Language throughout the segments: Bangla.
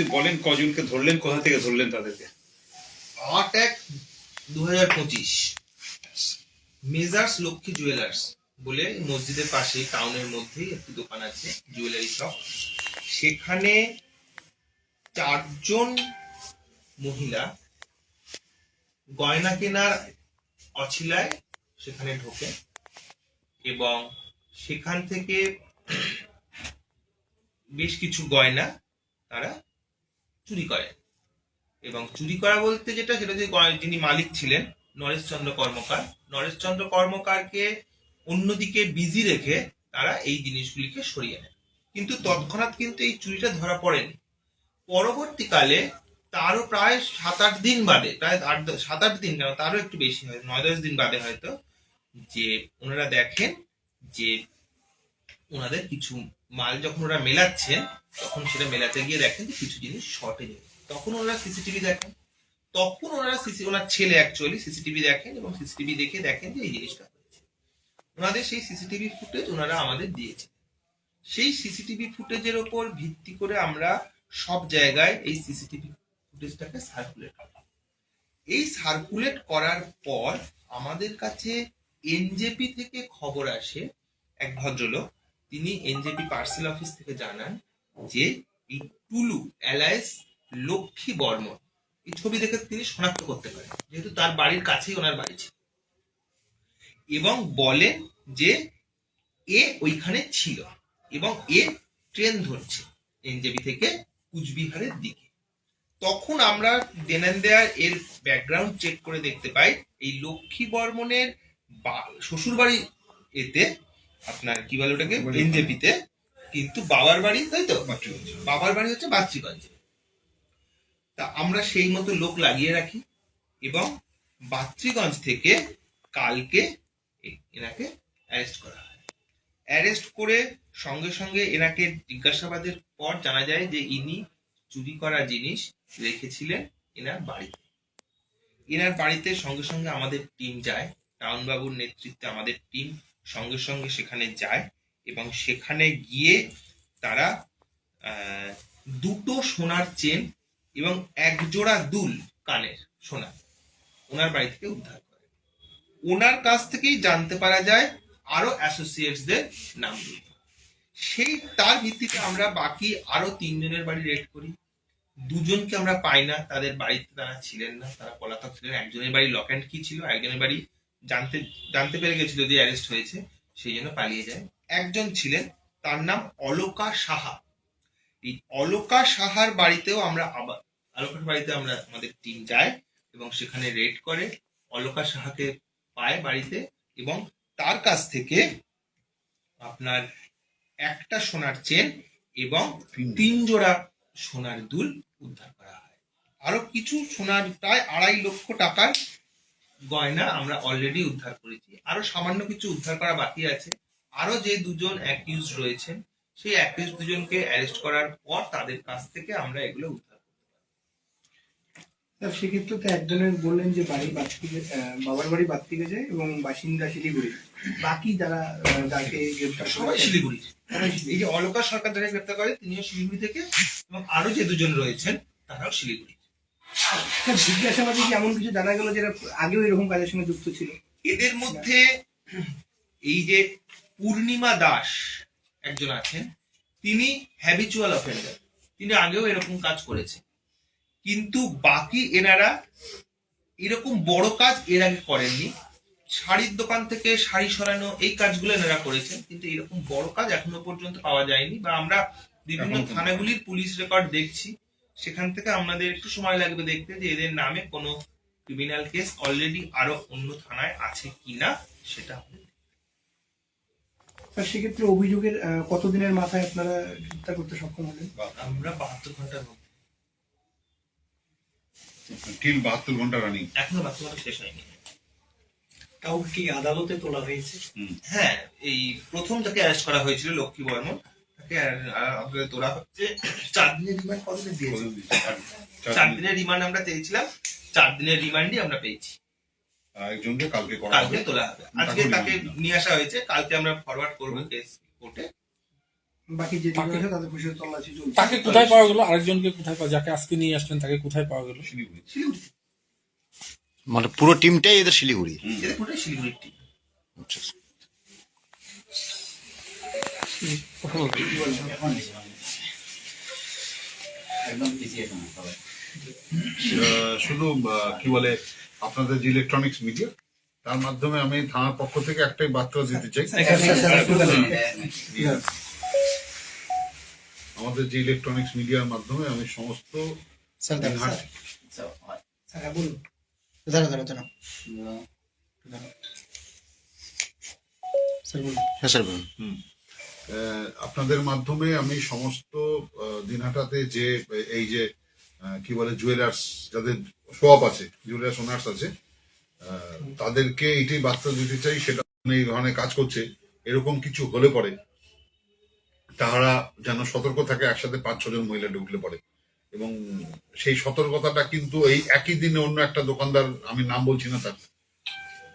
যদি বলেন কজনকে ধরলেন, কোথা থেকে ধরলেন তাদেরকে? আট এক দু হাজার পঁচিশ। মেজার্স লক্ষ্মী জুয়েলার্স বলে মসজিদের পাশে টাউনের মধ্যেই একটি দোকান আছে, জুয়েলারি শপ। সেখানে চারজন মহিলা গয়না কেনার অছিলায় সেখানে ঢোকে এবং সেখান থেকে বেশ কিছু গয়না তারা চুরি করে। এবং চুরি করা বলতে যেটা, সেটা যে যিনি মালিক ছিলেন নরেশচন্দ্র কর্মকার। নরেশচন্দ্র কর্মকারকে অন্যদিকে বিজি রেখে তারা এই জিনিসগুলিকে সরিয়ে নেয়। কিন্তু তৎক্ষণাৎ কিন্তু এই চুরিটা ধরা পড়েনি। পরবর্তীকালে তারও প্রায় সাত আট দিন বাদে, প্রায় আট সাত আট দিন কেন, তারও একটু বেশি হয় নয় দশ দিন বাদে হয়তো, যে ওনারা দেখেন যে ওনাদের কিছু মাল যখন ওরা মেলাচ্ছেন তখন সেটা মেলাতে গিয়ে দেখেন যে কিছু জিনিস শর্টেজ তখন ওনারা সিসিটিভি দেখেন। তখন ওনারা সিসি ওনার ছেলে অ্যাকচুয়ালি সিসিটিভি দেখেন এবং সিসিটিভি দেখে দেখেন যে এই জিনিসটা হয়েছে। ওনাদের সেই সিসিটিভি ফুটেজ ওনারা আমাদের দিয়েছে। সেই সিসিটিভি ফুটেজের ওপর ভিত্তি করে আমরা সব জায়গায় এই সিসিটিভি ফুটেজটাকে সার্কুলেট করি এই সার্কুলেট করার পর আমাদের কাছে এনজেপি থেকে খবর আসে এক ভদ্রলোক। তিনি এনজেপি পার্সেল অফিস থেকে জানান যে এই টুলু অ্যালায়েস লক্ষ্মী বর্মন এই ছবি দেখে তিনি শনাক্ত করতে পারেন, যেহেতু তার বাড়ির কাছেই ওনার বাড়ি ছিল। এবং বলেন যে এ ওইখানে ছিল এবং এ ট্রেন ধরছে এনজেপি থেকে কুচবিহারের দিকে। তখন আমরা দেনান দেয়ার এর ব্যাকগ্রাউন্ড চেক করে দেখতে পাই, এই লক্ষ্মী বর্মনের শ্বশুর বাড়ি এতে আপনার কি বলে ওটাকে? এনজেপিতে। কিন্তু বাবার বাড়ি তাই তো? বাবার বাড়ি হচ্ছে বাচ্চিগঞ্জে তা আমরা সেই মতো লোক লাগিয়ে রাখি এবং বাত্রিগঞ্জ থেকে কালকে এনাকে অ্যারেস্ট করা হয়। অ্যারেস্ট করে সঙ্গে সঙ্গে এনাকে জিজ্ঞাসাবাদের পর জানা যায় যে ইনি চুরি করা জিনিস রেখেছিলেন এনার বাড়িতে। এনার বাড়িতে সঙ্গে সঙ্গে আমাদের টিম যায়। টাউন বাবুর নেতৃত্বে আমাদের টিম সঙ্গে সঙ্গে সেখানে যায় এবং সেখানে গিয়ে তারা দুটো সোনার চেন এবং এক জোড়া দুল কানের সোনা ওনার বাড়ি থেকে উদ্ধার করে। ওনার কাছ থেকেই জানতে পারা যায় আরও অ্যাসোসিয়েটসদের নামগুলো সেই, তার ভিত্তিতে আমরা বাকি আরও তিনজনের বাড়ি রেড করি। দুজনকে আমরা পাই না, তাদের বাড়িতে তারা ছিলেন না, তারা পলাতক ছিলেন। একজনের বাড়ি লক অ্যান্ড কি ছিল একজনের বাড়ি জানতে জানতে পেরে গেছিল যে অ্যারেস্ট হয়েছে সেই জন্য পালিয়ে যায়। একজন ছিলেন তার নাম অলোকা সাহা। এই অলোকা সাহার বাড়িতেও আমরা আবার অলোকার বাড়িতে আমরা আমাদের টিম যায় এবং সেখানে রেড করে অলোকা সাহাকে পায় বাড়িতে এবং তার কাছ থেকে আপনার একটা সোনার চেন এবং তিন জোড়া সোনার দুল উদ্ধার করা হয়। আরও কিছু সোনার প্রায় আড়াই লক্ষ টাকার গয়না আমরা অলরেডি উদ্ধার করেছি। আরও সামান্য কিছু উদ্ধার করা বাকি আছে। আরও যে দুজন অ্যাকিউজ রয়েছেন সেই অ্যাকিউজ দুজনকে অ্যারেস্ট করার পর তাদের কাছ থেকে আমরা এগুলো উদ্ধার স্যার সেক্ষেত্রে তো একজনের বললেন যে বাড়ি বাত্তিকে বাবার বাড়ি বাত্তিকে যায় এবং বাসিন্দা শিলিগুড়ি। বাকি যারা যাকে গ্রেপ্তার সবাই শিলিগুড়ি। এই যে অলকা সরকার যারা গ্রেপ্তার করে তিনিও শিলিগুড়ি থেকে এবং আরও যে দুজন রয়েছেন তারাও শিলিগুড়ি। জিজ্ঞাসাবাদে কি এমন কিছু জানা গেল যেটা আগেও এরকম কাজের সঙ্গে যুক্ত ছিল? এদের মধ্যে এই যে পূর্ণিমা দাস একজন আছেন তিনি হ্যাবিচুয়াল অফেন্ডার তিনি আগেও এরকম কাজ করেছেন। কিন্তু বাকি এনারা এরকম বড় কাজ এর আগে করেননি। শাড়ির দোকান থেকে শাড়ি সরানো এই কাজগুলো এনারা করেছেন কিন্তু এরকম বড় কাজ এখনও পর্যন্ত পাওয়া যায়নি বা আমরা বিভিন্ন থানাগুলির পুলিশ রেকর্ড দেখছি। সেখান থেকে আমাদের একটু সময় লাগবে দেখতে যে এদের নামে কোনো ক্রিমিনাল কেস অলরেডি আরও অন্য থানায় আছে কিনা সেটা স্যার সেক্ষেত্রে অভিযোগের কতদিনের মাথায় আপনারা গ্রেপ্তার করতে সক্ষম হলেন? আমরা বাহাত্তর ঘণ্টার মধ্যে টিল বাহাত্তর ঘণ্টা রানিং এখনও বাহাত্তর ঘণ্টা শেষ হয়নি। তাও কি আদালতে তোলা হয়েছে? হ্যাঁ এই প্রথম যাকে অ্যারেস্ট করা হয়েছিল লক্ষ্মী বর্মন তাকে হচ্ছে চার দিনের রিমান্ড কতদিন দিয়েছে? চার দিনের রিমান্ড আমরা চেয়েছিলাম চার দিনের রিমান্ডই আমরা পেয়েছি। একজনকে কালকে করা কালকে তোলা হবে। আজকে তাকে তাকে নিয়ে আসা হয়েছে কালকে আমরা ফরওয়ার্ড করব কেস কোর্টে বাকি যে তাকে- কোথায় পাওয়া গেল? আরেকজনকে কোথায় পাওয়া যাকে আজকে নিয়ে আসলেন তাকে কোথায় পাওয়া গেল? শিলিগুড়ি। শিলিগুড়ি। মানে পুরো টিমটাই এদের শিলিগুড়ি? এদের পুরোটাই শিলিগুড়ির team। আচ্ছা। শুধু কি বলে আপনাদের যে ইলেকট্রনিক্স মিডিয়া তার মাধ্যমে আমি থানার পক্ষ থেকে একটাই বার্তা দিতে চাই। আমাদের যে ইলেকট্রনিক্স মিডিয়ার মাধ্যমে আমি সমস্ত স্যার হ্যাঁ, স্যার বলুন। আপনাদের মাধ্যমে আমি সমস্ত দিনহাটাতে যে, এই যে কি বলে জুয়েলার্স যাদের শপ আছে জুয়েলার্স ওনার্স আছে তাদেরকে এইটাই বার্তা দিতে চাই, সেটা এই ধরনের কাজ করছে, এরকম কিছু হলে পরে তাহারা যেন সতর্ক থাকে, একসাথে পাঁচ ছজন মহিলা ঢুকলে পরে। এবং সেই সতর্কতাটা কিন্তু এই একই দিনে অন্য একটা দোকানদার, আমি নাম বলছি না তার,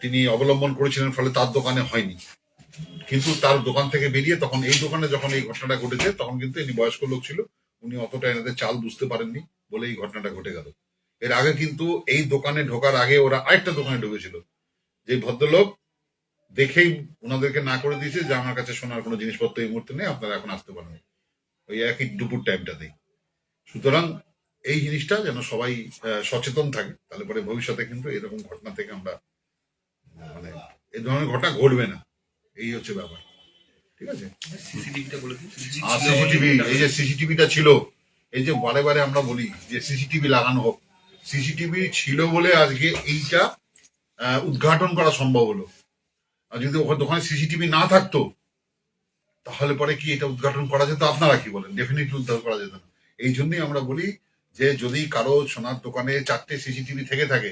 তিনি অবলম্বন করেছিলেন, ফলে তার দোকানে হয়নি। কিন্তু তার দোকান থেকে বেরিয়ে তখন এই দোকানে যখন এই ঘটনাটা ঘটেছে, তখন কিন্তু ইনি বয়স্ক লোক ছিল, উনি অতটা এনাদের চাল বুঝতে পারেননি বলে এই ঘটনাটা ঘটে গেল। এর আগে কিন্তু এই দোকানে ঢোকার আগে ওরা আরেকটা দোকানে ঢুকেছিল, যে ভদ্রলোক দেখেই ওনাদেরকে না করে দিয়েছে যে আমার কাছে সোনার কোনো জিনিসপত্র এই মুহূর্তে নেই, আপনারা এখন আসতে পারেন ওই একই দুপুর টাইমটাতেই সুতরাং এই জিনিসটা যেন সবাই সচেতন থাকে, তাহলে পরে ভবিষ্যতে কিন্তু এরকম ঘটনা থেকে আমরা মানে এই ধরনের ঘটনা ঘটবে না। এই হচ্ছে ব্যাপার। ঠিক আছে? আর সিসিটিভি এই যে সিসিটিভিটা ছিল এই যে বারে বারে আমরা বলি যে সিসিটিভি লাগানো হোক সিসিটিভি ছিল বলে আজকে এইটা উদ্ঘাটন করা সম্ভব হলো। আর যদি ওখানে দোকানে সিসিটিভি না থাকতো তাহলে পরে কি এটা উদ্ঘাটন করা যেত? আপনারা কি বলেন? ডেফিনেটলি উদ্ধার করা যেত না। এই জন্যই আমরা বলি যে যদি কারও সোনার দোকানে চারটে সিসিটিভি থেকে থাকে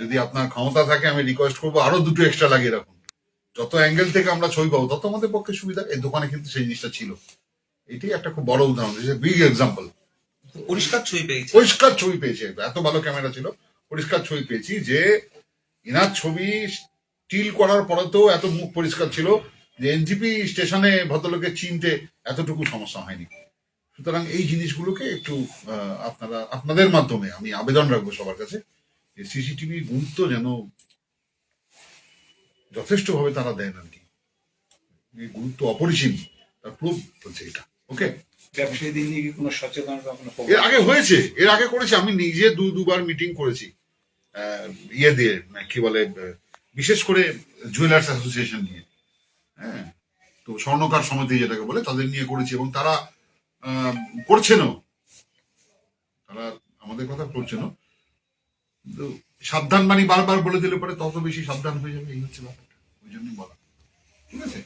যদি আপনার ক্ষমতা থাকে আমি রিকোয়েস্ট করব আরও দুটো এক্সট্রা লাগিয়ে রাখুন। যত অ্যাঙ্গেল থেকে আমরা ছবি পাবো তত আমাদের পক্ষে সুবিধা এই দোকানে কিন্তু সেই জিনিসটা ছিল। এটাই একটা খুব বড় উদাহরণ বিগ এক্সাম্পল পরিষ্কার ছবি পেয়েছে। পরিষ্কার ছবি পেয়েছি। এত ভালো ক্যামেরা ছিল। পরিষ্কার ছবি পেয়েছি যে এনার ছবি স্টিল করার পরে তো এত মুখ পরিষ্কার ছিল যে এনজিপি স্টেশনে ভদ্রলোকে চিনতে এতটুকু সমস্যা হয়নি। সুতরাং এই জিনিসগুলোকে একটু আপনারা আপনাদের মাধ্যমে আমি আবেদন রাখব সবার কাছে যে সিসিটিভি গুরুত্ব যেন যথেষ্টভাবে তারা দেন আর কি। গুরুত্ব অপরিসীম। তার প্রুফ হচ্ছে এটা। ওকে ব্যবসায়ীদের নিয়ে কি কোনো সচেতনতা এর আগে হয়েছে। এর আগে করেছি। আমি নিজে দু দুবার মিটিং করেছি। ইয়ে দিয়ে মানে কি বলে বিশেষ করে জুয়েলার্স অ্যাসোসিয়েশন নিয়ে। হ্যাঁ? তো স্বর্ণকার সমিতি যেটাকে বলে তাদের নিয়ে করেছি এবং তারা করছেনও। তারা আমাদের কথা করছেনও সাবধান মানে বারবার বলে দিলে পরে তত বেশি সাবধান হয়ে যাবে এই হচ্ছে ব্যাপারটা। ওই জন্যই বলা। ঠিক আছে?